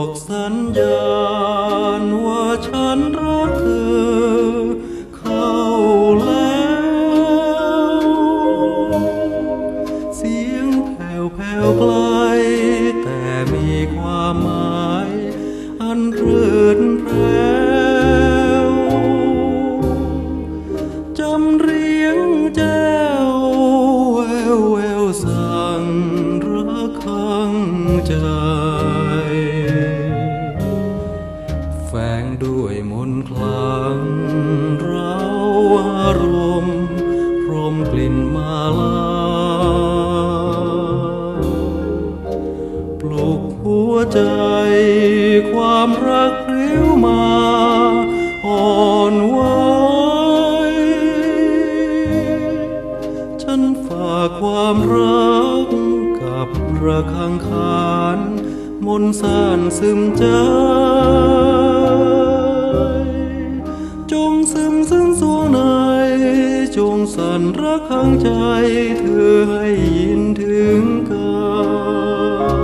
อกสัญญาณว่าฉันรักเธอเข้าแล้ว เสียงแผ่วแผ่วไกล แต่มีความหมาย อันรื่นแพรวจำเรียงแจ้วแววแววสั่งระคังใจ มนคลังเราอารมณ์พรมกลิ่นมาลาปลุกหัวใจความรักเรียวมาอ่อนไหวฉันฝากความรักกับระคังคารมนสานซึมใจ สั่นรักข้างใจเธอให้ยินถึงกัน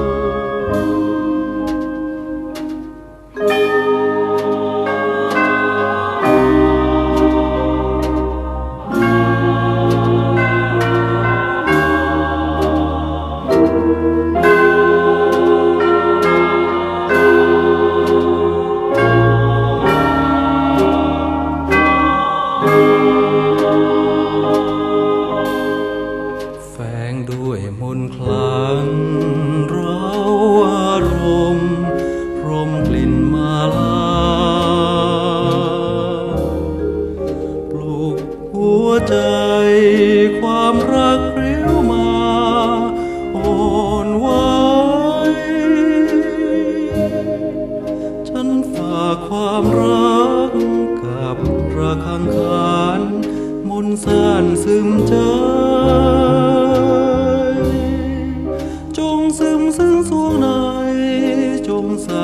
ด้วยมนคลังเราอารมณ์พรมกลิ่นมาลา ปลุกหัวใจความรัก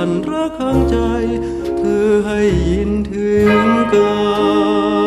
นกข้างใจ เธอให้ยินถึงกัน